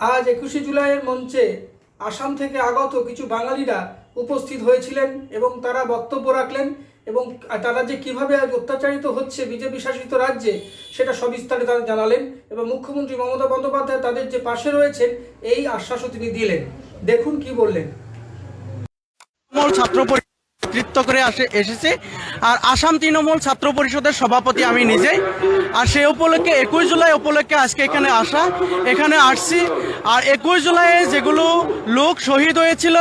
আজ একুশে জুলাইয়ের মঞ্চে আসাম থেকে আগত কিছু বাঙালিরা উপস্থিত হয়েছিলেন এবং তারা বক্তব্য রাখলেন এবং তারা যে কীভাবে আজ অত্যাচারিত হচ্ছে বিজেপি শাসিত রাজ্যে, সেটা সবিস্তারে তারা জানালেন এবং মুখ্যমন্ত্রী মমতা বন্দ্যোপাধ্যায় তাদের যে পাশে রয়েছেন, এই আশ্বাসও তিনি দিলেন। দেখুন কি বললেন। ছাত্র নেতৃত্ব করে আসে, এসেছে। আর আসাম তৃণমূল ছাত্র পরিষদের সভাপতি আমি নিজেই আর সে উপলক্ষে, একুশ জুলাই উপলক্ষে আজকে এখানে আসা, এখানে আসছি। আর একুশ জুলাইয়ে যেগুলো লোক শহীদ হয়েছিল,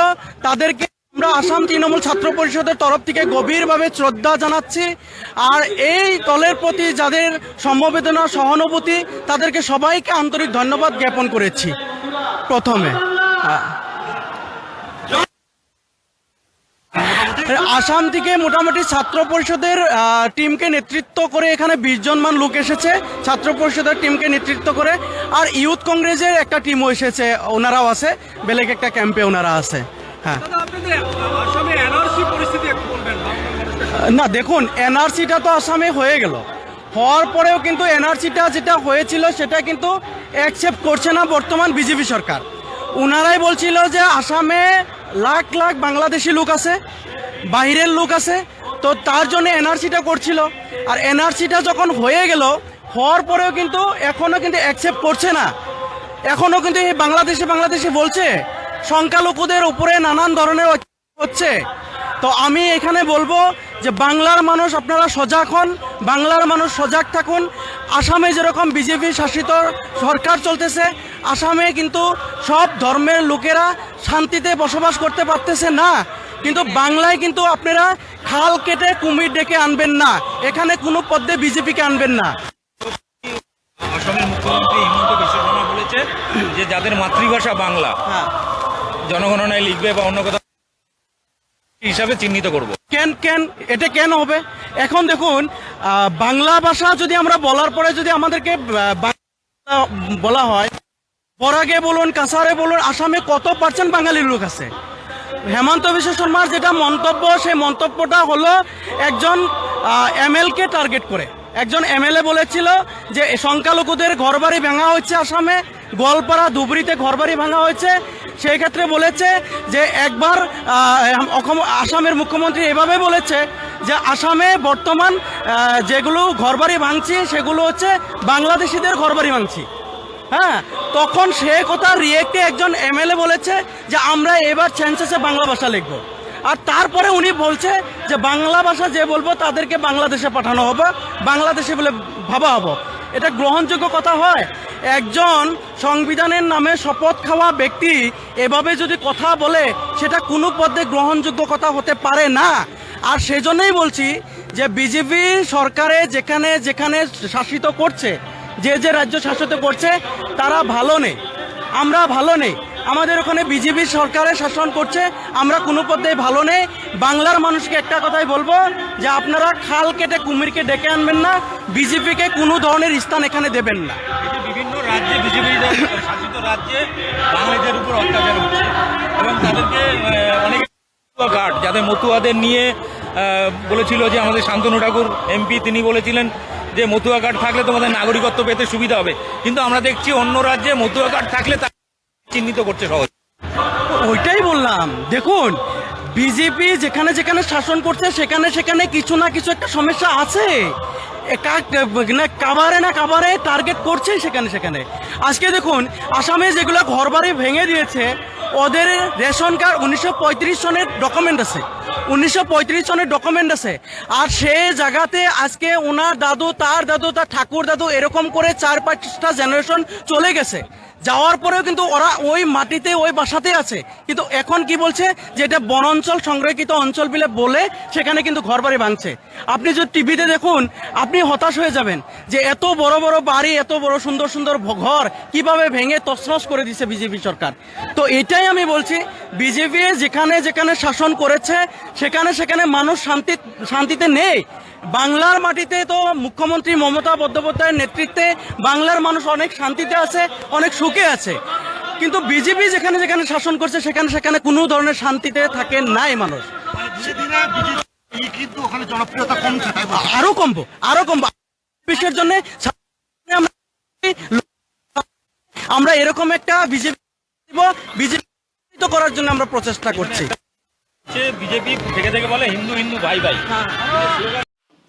তাদেরকে আমরা আসাম তৃণমূল ছাত্র পরিষদের তরফ থেকে গভীরভাবে শ্রদ্ধা জানাচ্ছি। আর এই দলের প্রতি যাদের সমবেদনা, সহানুভূতি, তাদেরকে সবাইকে আন্তরিক ধন্যবাদ জ্ঞাপন করেছি। প্রথমে আসাম থেকে মোটামুটি ছাত্র পরিষদের টিমকে নেতৃত্ব করে এখানে বিশ জন মান লোক এসেছে ছাত্র পরিষদের টিমকে নেতৃত্ব করে। আর ইউথ কংগ্রেসের একটা টিমও এসেছে ওনারাও আছে বেলেগ একটা ক্যাম্পে ওনারা আছে। হ্যাঁ। না দেখুন এনআরসিটা তো আসামে হয়ে গেল। হওয়ার পরেও কিন্তু এনআরসিটা যেটা হয়েছিল সেটা কিন্তু অ্যাকসেপ্ট করছে না বর্তমান বিজেপি সরকার। ওনারাই বলছিল যে আসামে লাখ লাখ বাংলাদেশি লোক আছে, বাইরের লোক আছে, তো তার জন্য এনআরসিটা করছিল। আর এনআরসিটা যখন হয়ে গেল, হওয়ার পরেও কিন্তু এখনও কিন্তু অ্যাকসেপ্ট করছে না। এখনও কিন্তু এই বাংলাদেশে বাংলাদেশে বলছে, সংখ্যালঘুদের উপরে নানান ধরনের হচ্ছে। তো আমি এখানে বলব যে বাংলার মানুষ আপনারা সজাগ হন, বাংলার মানুষ সজাগ থাকুন আসামে যেরকম বিজেপি শাসিত সরকার চলতেছে আসামে কিন্তু সব ধর্মের লোকেরা শান্তিতে বসবাস করতে পারতেছে না। কিন্তু বাংলায় কিন্তু আপনারা খাল কেটে কুমির ডেকে আনবেন না। এখানে কোনো পদ্মে বিজেপিকে আনবেন না। আসামের মুখ্যমন্ত্রী হিমন্ত বিশ্ব শর্মা বলেছে যে যাদের মাতৃভাষা বাংলা হ্যাঁ। জনগণনায় লিখবে বা অন্য কথা হিসাবে চিহ্নিত করব। কেন কেন এটা কেন হবে? এখন দেখুন বাংলা ভাষা যদি আমরা বলার পরে যদি আমাদেরকে বাংলা হয়, বরাগে বলুন কাছারে বলুন, আসামে কত পার্সেন্ট বাঙালির লোক আছে? হেমন্ত বিশ্ব শর্মার যেটা মন্তব্য, সেই মন্তব্যটা হলো একজন এমএলকে টার্গেট করে। একজন এমএলএ বলেছিল যে সংখ্যালঘুদের ঘরবাড়ি ভাঙা হচ্ছে আসামে, গোয়ালপাড়া, ধুবড়িতে ঘরবাড়ি ভাঙা হয়েছে। সেই ক্ষেত্রে বলেছে যে একবার আসামের মুখ্যমন্ত্রী এভাবে বলেছে যে আসামে বর্তমান যেগুলো ঘরবাড়ি ভাঙছি, সেগুলো হচ্ছে বাংলাদেশিদের ঘরবাড়ি ভাঙছি। হ্যাঁ তখন সে কথা রিয়েক্টে একজন এমএলএ বলেছে যে আমরা এবার সেন্সাসে বাংলা ভাষা লিখব। আর তারপরে উনি বলছে যে বাংলা ভাষা যে বলব তাদেরকে বাংলাদেশে পাঠানো হবে, বাংলাদেশে বলে ভাবা হব। এটা গ্রহণযোগ্য কথা হয়। একজন সংবিধানের নামে শপথ খাওয়া ব্যক্তি এভাবে যদি কথা বলে, সেটা কোনো পদে গ্রহণযোগ্য কথা হতে পারে না। আর সেজন্যই বলছি যে বিজেপি সরকারে যেখানে যেখানে শাসিত করছে, যে যে রাজ্য শাসিত করছে, তারা ভালো নেই। আমরা ভালো নেই। আমাদের ওখানে বিজেপি সরকারে শাসন করছে, আমরা কোনো পথে ভালো নেই। বাংলার মানুষকে একটা কথাই বলব যে আপনারা খাল কেটে কুমিরকে ডেকে আনবেন না বিজেপিকে কোনো ধরনের স্থান এখানে দেবেন না। বিভিন্ন রাজ্যে বিজেপি শাসিত রাজ্যে বাঙালিদের উপর অত্যাচার হচ্ছে এবং তাদেরকে অনেকে যাদের মতুয়াদের নিয়ে বলেছিল যে আমাদের শান্তনু ঠাকুর, এমপি, তিনি বলেছিলেন যে মতুয়া কার্ড থাকলে তোমাদের নাগরিকত্ব পেতে সুবিধা হবে। কিন্তু আমরা দেখছি অন্য রাজ্যে মতুয়া কার্ড থাকলে তা চিহ্নিত করছে সহজ। ওইটাই বললাম। দেখুন বিজেপি যেখানে যেখানে শাসন করছে, সেখানে সেখানে কিছু না কিছু একটা সমস্যা আছে। কাবারে না কাবারে টার্গেট করছে সেখানে সেখানে। আজকে দেখুন, আসামে যেগুলো ঘরবাড়ি ভেঙে দিয়েছে, ওদের রেশন কার্ড উনিশশো পঁয়ত্রিশ সনের ডকুমেন্ট আছে। উনিশশো পঁয়ত্রিশ সনের ডকুমেন্ট আছে। আর সে জায়গাতে আজকে ওনার দাদু, তার দাদু, তার ঠাকুর দাদু এরকম করে চার পাঁচটা জেনারেশন চলে গেছে। যাওয়ার পরেও কিন্তু ওরা ওই মাটিতে, ওই বাসাতে আছে। কিন্তু এখন কি বলছে? যে এটা বনাঞ্চল সংরক্ষিত অঞ্চল বলে বলে সেখানে কিন্তু ঘর বাড়ি ভাঙছে। আপনি যদি টিভিতে দেখুন, আপনি হতাশ হয়ে যাবেন যে এত বড় বড় বাড়ি, এত বড় সুন্দর সুন্দর ঘর কীভাবে ভেঙে তছনছ করে দিছে বিজেপি সরকার? তো এটাই আমি বলছি, বিজেপি যেখানে যেখানে শাসন করেছে, সেখানে সেখানে মানুষ শান্তি, শান্তিতে নেই। বাংলার মাটিতে তো মুখ্যমন্ত্রী মমতা বন্দ্যোপাধ্যায়ের নেতৃত্বে বাংলার মানুষ অনেক শান্তিতে আছে অনেক সুখে আছে। কিন্তু বিজেপি যেখানে যেখানে শাসন করছে সেখানে সেখানে কোনো ধরনের শান্তিতে থাকে নাই মানুষ। আরও কমবো আরও কমবো। বিশ্বের জন্য আমরা এরকম একটা বিজেপি বিজেপি করার জন্য আমরা প্রচেষ্টা করছি। বিজেপি থেকে থেকে বলে হিন্দু হিন্দু ভাই ভাই।